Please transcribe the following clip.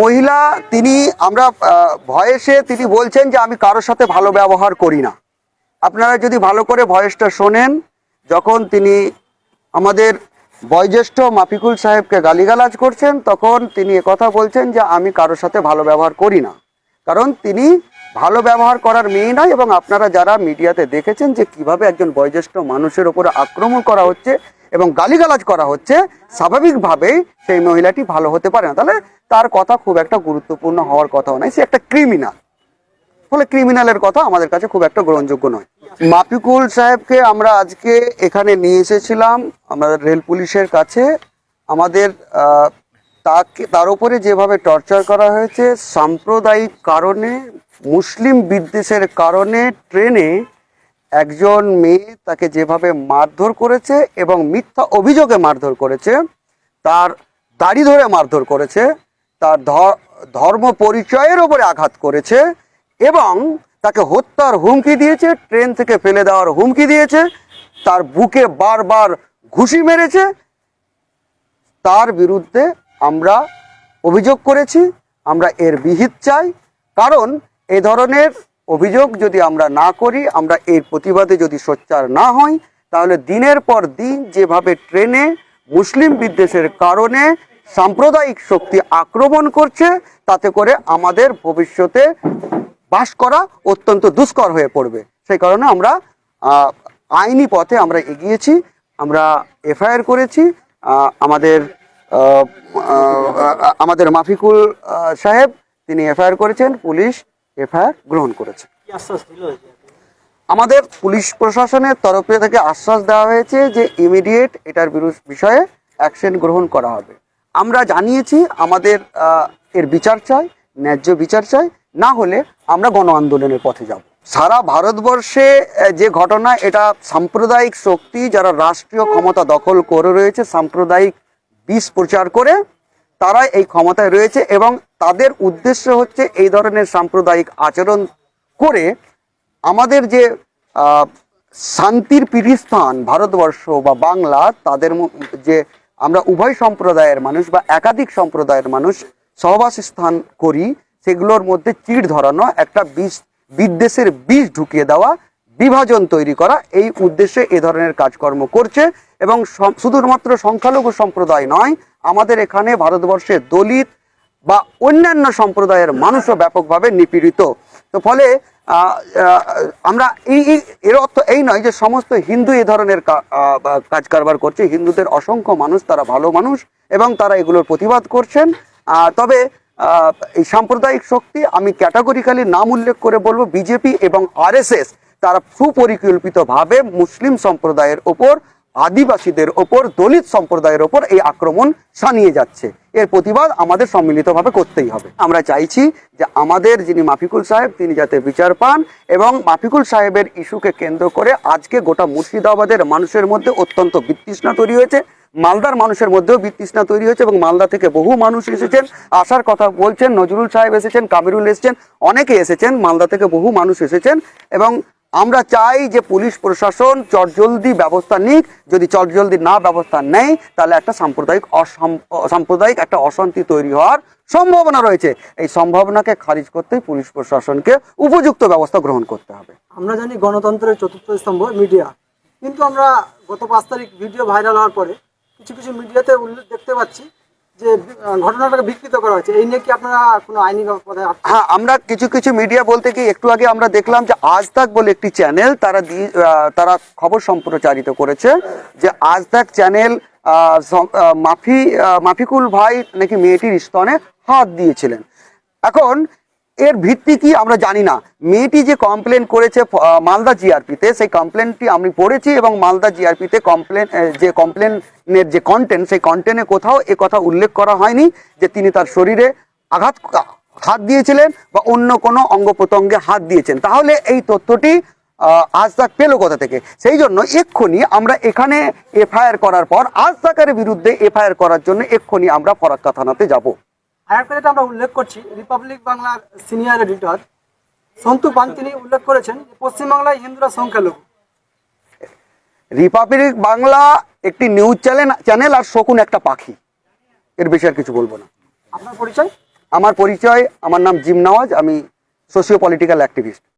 মহিলা, তিনি আমরা ভয়েসে তিনি বলছেন যে আমি কারোর সাথে ভালো ব্যবহার করি না। আপনারা যদি ভালো করে ভয়েসটা শোনেন, যখন তিনি আমাদের বয়োজ্যেষ্ঠ মাফিকুল সাহেবকে গালিগালাজ করছেন, তখন তিনি কথা বলছেন যে আমি কারোর সাথে ভালো ব্যবহার করি না। কারণ তিনি ভালো ব্যবহার করার মেয়ে নয় এবং আপনারা যারা মিডিয়াতে দেখেছেন যে কীভাবে একজন বয়োজ্যেষ্ঠ মানুষের উপরে আক্রমণ করা হচ্ছে এবং গালিগালাজ করা হচ্ছে, স্বাভাবিকভাবেই সেই মহিলাটি ভালো হতে পারে না। তাহলে তার কথা খুব একটা গুরুত্বপূর্ণ হওয়ার কথাও নয় সে একটা ক্রিমিনাল ফলে ক্রিমিনালের কথা আমাদের কাছে খুব একটা গ্রহণযোগ্য নয়। মাফিকুল সাহেবকে আমরা আজকে এখানে নিয়ে এসেছিলাম আমাদের রেল পুলিশের কাছে। আমাদের তাকে, তার উপরে যেভাবে টর্চার করা হয়েছে, সাম্প্রদায়িক কারণে, মুসলিম বিদ্বেষের কারণে ট্রেনে একজন মেয়ে তাকে যেভাবে মারধর করেছে এবং মিথ্যা অভিযোগে মারধর করেছে, তার দাড়ি ধরে মারধর করেছে, তার ধর্ম পরিচয়ের ওপরে আঘাত করেছে এবং তাকে হত্যার হুমকি দিয়েছে, ট্রেন থেকে ফেলে দেওয়ার হুমকি দিয়েছে, তার বুকে বারবার ঘুষি মেরেছে। তার বিরুদ্ধে আমরা অভিযোগ করেছি, আমরা এর বিহিত চাই, কারণ এ ধরনের অভিযোগ যদি আমরা না করি, আমরা এর প্রতিবাদে যদি সোচ্চার না হই, তাহলে দিনের পর দিন যেভাবে ট্রেনে মুসলিম বিদ্বেষের কারণে সাম্প্রদায়িক শক্তি আক্রমণ করছে, তাতে করে আমাদের ভবিষ্যতে বাস করা অত্যন্ত দুষ্কর হয়ে পড়বে। সেই কারণে আমরা আইনি পথে আমরা এগিয়েছি, আমরা এফআইআর করেছি আমাদের আমাদের মাফিকুল সাহেব, তিনি এফআইআর করেছেন, পুলিশ এফআইআর গ্রহণ করেছে। আমাদের পুলিশ প্রশাসনের তরফে থেকে আশ্বাস দেওয়া হয়েছে যে ইমিডিয়েট এটার বিষয়ে অ্যাকশন গ্রহণ করা হবে। আমরা জানিয়েছি আমাদের এর বিচার চাই ন্যায্য বিচার চাই না হলে আমরা গণ আন্দোলনের পথে যাব। সারা ভারতবর্ষে যে ঘটনা এটা সাম্প্রদায়িক শক্তি যারা রাষ্ট্রীয় ক্ষমতা দখল করে রয়েছে সাম্প্রদায়িক বিষ প্রচার করে তারা এই ক্ষমতায় রয়েছে এবং তাদের উদ্দেশ্য হচ্ছে এই ধরনের সাম্প্রদায়িক আচরণ করে আমাদের যে শান্তির পীঠস্থান ভারতবর্ষ বা বাংলা, তাদের যে আমরা উভয় সম্প্রদায়ের মানুষ বা একাধিক সম্প্রদায়ের মানুষ সহবাস স্থান করি, সেগুলোর মধ্যে চিড় ধরানো, একটা বিষ, বিদ্বেষের বিষ ঢুকিয়ে দেওয়া, বিভাজন তৈরি করা, এই উদ্দেশ্যে এ ধরনের কাজকর্ম করছে। এবং শুধুমাত্র সংখ্যালঘু সম্প্রদায় নয়, আমাদের এখানে ভারতবর্ষে দলিত বা অন্যান্য সম্প্রদায়ের মানুষও ব্যাপকভাবে নিপীড়িত। তো ফলে আমরা এই এর অর্থ এই নয় যে সমস্ত হিন্দু এ ধরনের কাজ কারবার করছে। হিন্দুদের অসংখ্য মানুষ, তারা ভালো মানুষ এবং তারা এগুলোর প্রতিবাদ করছেন। তবে এই সাম্প্রদায়িক শক্তি, আমি ক্যাটাগরিক্যালি নাম উল্লেখ করে বলব, বিজেপি এবং আরএসএস তারা সুপরিকল্পিতভাবে মুসলিম সম্প্রদায়ের ওপর আদিবাসীদের ওপর, দলিত সম্প্রদায়ের ওপর এই আক্রমণ সানিয়ে যাচ্ছে। এর প্রতিবাদ আমাদের সম্মিলিতভাবে করতেই হবে। আমরা চাইছি যে আমাদের যিনি মাফিকুল সাহেব, তিনি যাতে বিচার পান এবং মাফিকুল সাহেবের ইস্যুকে কেন্দ্র করে আজকে গোটা মুর্শিদাবাদের মানুষের মধ্যে অত্যন্ত বিতৃষ্ণা তৈরি হয়েছে। মালদার মানুষের মধ্যেও বিতৃষ্ণা তৈরি হয়েছে এবং মালদা থেকে বহু মানুষ এসেছেন। আসার কথা বলছেন, নজরুল সাহেব এসেছেন, কামিরুল এসেছেন, অনেকে এসেছেন, মালদা থেকে বহু মানুষ এসেছেন এবং আমরা চাই যে পুলিশ প্রশাসন চটজলদি ব্যবস্থা নিক। যদি চটজলদি না ব্যবস্থা নেয়, তাহলে একটা সাম্প্রদায়িক সাম্প্রদায়িক একটা অশান্তি তৈরি হওয়ার সম্ভাবনা রয়েছে। এই সম্ভাবনাকে খারিজ করতেই পুলিশ প্রশাসনকে উপযুক্ত ব্যবস্থা গ্রহণ করতে হবে। আমরা জানি গণতন্ত্রের চতুর্থ স্তম্ভ মিডিয়া। কিন্তু আমরা গত পাঁচ তারিখ ভিডিও ভাইরাল হওয়ার পরে কিছু কিছু মিডিয়াতে উল্লেখ দেখতে পাচ্ছি যে ঘটনাটাকে বিকৃত করা হয়েছে, এই নিয়ে কি আপনারা কোনো আইনি হ্যাঁ আমরা কিছু কিছু মিডিয়া বলতে কি একটু আগে আমরা দেখলাম যে আজ তাক বলে একটি চ্যানেল তারা দিয়ে তারা খবর সম্প্রচারিত করেছে যে আজ তাক চ্যানেল মাফি মাফিকুল ভাই নাকি মেয়েটির স্তনে হাত দিয়েছিলেন। এখন এর ভিত্তি কি আমরা জানি না। মেয়েটি যে কমপ্লেন করেছে মালদা জিআরপিতে সেই কমপ্লেনটি আমি পড়েছি এবং মালদা জিআরপিতে কমপ্লেন যে কমপ্লেনের যে কন্টেন্ট সেই কন্টেন্টে কোথাও এ কথা উল্লেখ করা হয়নি যে তিনি তার শরীরে আঘাত, হাত দিয়েছিলেন বা অন্য কোনো অঙ্গ প্রত্যঙ্গে হাত দিয়েছেন। তাহলে এই তথ্যটি আজ তাক পেল কোথা থেকে? সেই জন্য এক্ষুনি আমরা এখানে এফআইআর করার পর, আজ তাকের বিরুদ্ধে এফআইআর করার জন্য এক্ষুনি আমরা ফরাক্কা থানাতে যাব। আরেকটা যেটা আমরা উল্লেখ করছি রিপাবলিক বাংলার সিনিয়র এডিটর সন্তু পান তিনি উল্লেখ করেছেন পশ্চিমবাংলায় হিন্দুরা সংখ্যালঘু। রিপাবলিক বাংলা একটি নিউজ চ্যানেল চ্যানেল আর শকুন একটা পাখি। এর বেশি আর কিছু বলব না। আপনার পরিচয়? আমার পরিচয় আমার নাম জিম নওয়াজ আমি সোশিও পলিটিক্যাল অ্যাক্টিভিস্ট